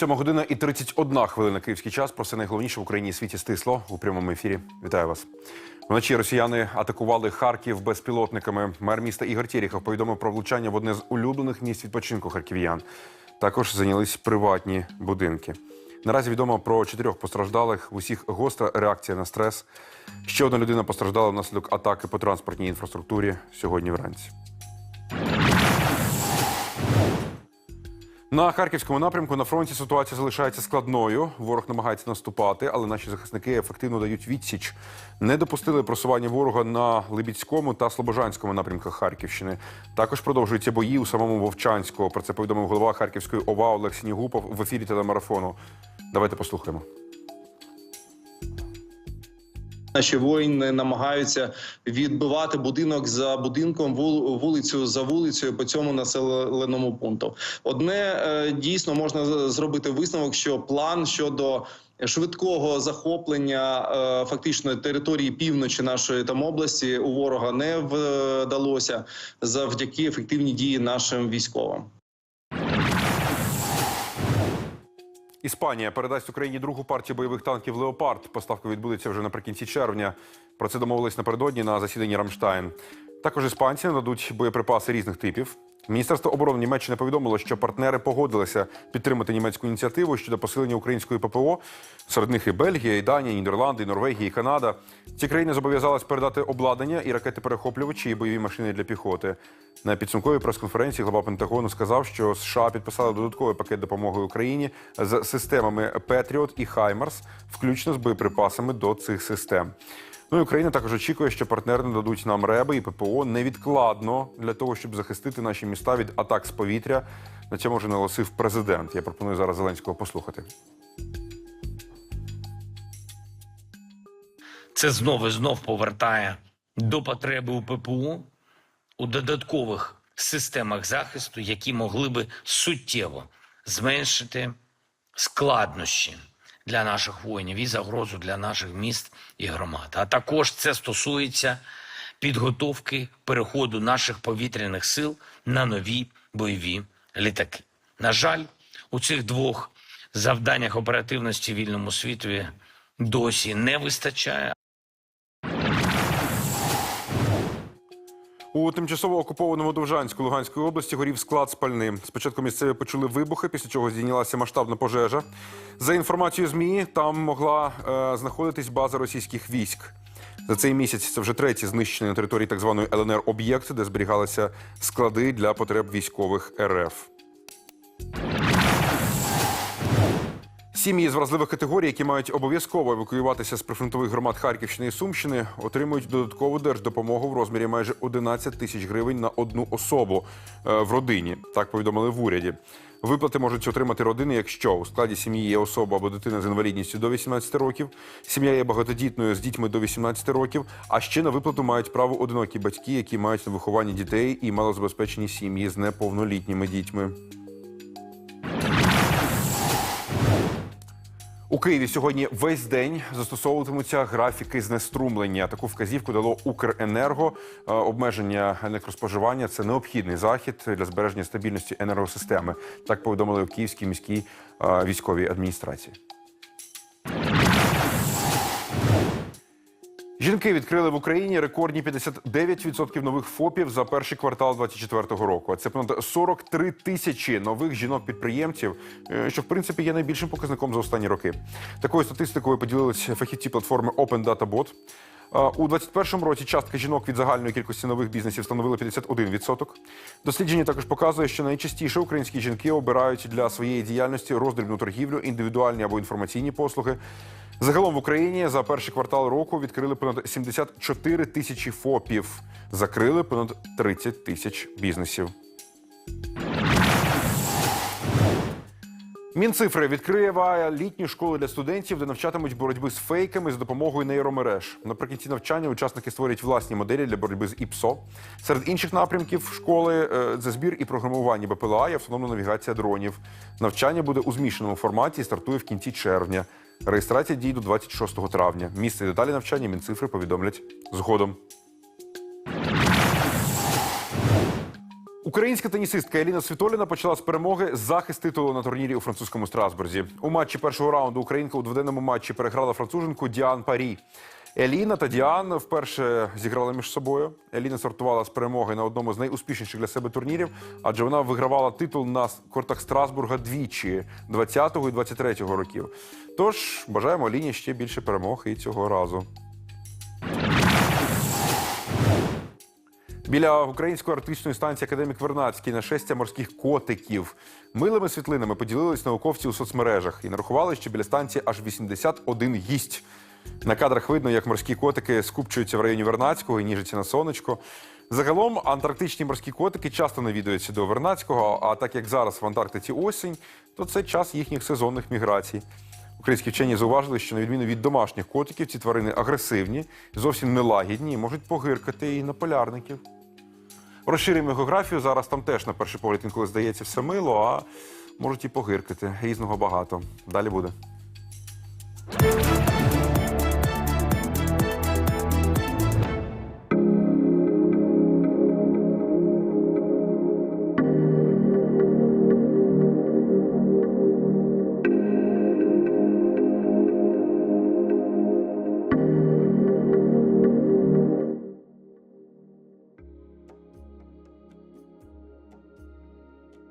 Сьома година і 31 хвилина київський час. Про все найголовніше в Україні світі стисло у прямому ефірі. Вітаю вас. Вночі росіяни атакували Харків безпілотниками. Мер міста Ігор Тєріхов повідомив про влучання в одне з улюблених місць відпочинку харків'ян. Також зайнялись приватні будинки. Наразі відомо про чотирьох постраждалих. В усіх гостра реакція на стрес. Ще одна людина постраждала внаслідок атаки по транспортній інфраструктурі сьогодні вранці. На харківському напрямку на фронті ситуація залишається складною. Ворог намагається наступати, але наші захисники ефективно дають відсіч. Не допустили просування ворога на Либідському та Слобожанському напрямках Харківщини. Також продовжуються бої у самому Вовчанську. Про це повідомив голова Харківської ОВА Олексій Нігупов в ефірі телемарафону. Давайте послухаємо. Наші воїни намагаються відбивати будинок за будинком, вул- вулицю за вулицею по цьому населеному пункту. Одне е, дійсно можна зробити висновок, що план щодо швидкого захоплення е, фактично території півночі нашої там області у ворога не вдалося завдяки ефективній дії нашим військовим. Іспанія передасть Україні другу партію бойових танків Леопард. Поставка відбудеться вже наприкінці червня. Про це домовились напередодні на засіданні Рамштайн. Також іспанці нададуть боєприпаси різних типів. Міністерство оборони Німеччини повідомило, що партнери погодилися підтримати німецьку ініціативу щодо посилення української ППО. Серед них і Бельгія, і Данія, і Нідерланди, і Норвегія, і Канада. Ці країни зобов'язались передати обладнання і ракети-перехоплювачі, і бойові машини для піхоти. На підсумковій прес-конференції глава Пентагону сказав, що США підписали додатковий пакет допомоги Україні з системами Петріот і Хаймарс, включно з боєприпасами до цих систем. Ну і Україна також очікує, що партнери нададуть нам реби і ППО невідкладно для того, щоб захистити наші міста від атак з повітря. На цьому вже наголосив президент. Я пропоную зараз Зеленського послухати. це знов і знов повертає до потреби у ППУ у додаткових системах захисту, які могли би суттєво зменшити складнощі для наших воїнів і загрозу для наших міст і громад. А також це стосується підготовки переходу наших повітряних сил на нові бойові літаки. На жаль, у цих двох завданнях оперативності вільному світові досі не вистачає. У тимчасово окупованому Довжанську Луганської області горів склад спальним. Спочатку місцеві почули вибухи, після чого здійнялася масштабна пожежа. За інформацією ЗМІ, там могла е, знаходитись база російських військ. За цей місяць це вже третій знищений на території так званої ЛНР об'єкт, де зберігалися склади для потреб військових РФ. Сім'ї з вразливих категорій, які мають обов'язково евакуюватися з прифронтових громад Харківщини і Сумщини, отримують додаткову держдопомогу в розмірі майже 11 тисяч гривень на одну особу е, в родині. Так повідомили в уряді. Виплати можуть отримати родини, якщо у складі сім'ї є особа або дитина з інвалідністю до 18 років, сім'я є багатодітною з дітьми до 18 років. А ще на виплату мають право одинокі батьки, які мають на виховання дітей і малозабезпечені сім'ї з неповнолітніми дітьми. У Києві сьогодні весь день застосовуватимуться графіки знеструмлення. Таку вказівку дало Укренерго. Е, Обмеження електроспоживання це необхідний захід для збереження стабільності енергосистеми. Так повідомили у Київській міській е, військовій адміністрації. Жінки відкрили в Україні рекордні 59% нових ФОПів за перший квартал 2024 року. А це понад 43 тисячі нових жінок-підприємців, е, що в принципі є найбільшим показником за останні роки. Такою статистикою поділились фахівці платформи Open Data Bot. У 2021 році частка жінок від загальної кількості нових бізнесів становила 51%. Дослідження також показує, що найчастіше українські жінки обирають для своєї діяльності роздрібну торгівлю, індивідуальні або інформаційні послуги. Загалом в Україні за перший квартал року відкрили понад 74 тисячі ФОПів, закрили понад 30 тисяч бізнесів. Мінцифри відкриє літні школи для студентів, де навчатимуть боротьби з фейками з допомогою нейромереж. Наприкінці навчання учасники створять власні моделі для боротьби з ІПСО. Серед інших напрямків школи е, це збір і програмування БПЛА і автономна навігація дронів. Навчання буде у змішаному форматі і стартує в кінці червня. Реєстрація дій до 26 травня. Місце і деталі навчання Мінцифри повідомлять згодом. Українська тенісистка Еліна Світоліна почала з перемоги захист титулу на турнірі у французькому Страсбурзі. У матчі першого раунду Українка у дводенному матчі переграла француженку Діан Парі. Еліна та Діан вперше зіграли між собою. Еліна стартувала з перемоги на одному з найуспішніших для себе турнірів, адже вона вигравала титул на кортах Страсбурга двічі 20-го і 23-го років. Тож бажаємо Еліні ще більше перемог і цього разу. Біля української арктичної станції Академік Вернадський нашестя морських котиків. Милими світлинами поділились науковці у соцмережах і нарахували, що біля станції аж 81 гість. На кадрах видно, як морські котики скупчуються в районі Вернадського і ніжаться на сонечко. Загалом антарктичні морські котики часто навідуються до Вернадського, а так як зараз в Антарктиці осінь, то це час їхніх сезонних міграцій. Українські вчені зауважили, що на відміну від домашніх котиків, ці тварини агресивні, зовсім нелагідні і можуть погиркати і на полярників. Розширюємо географію. Зараз там теж на перший погляд інколи здається все мило, а можуть і погиркати. Різного багато. Далі буде.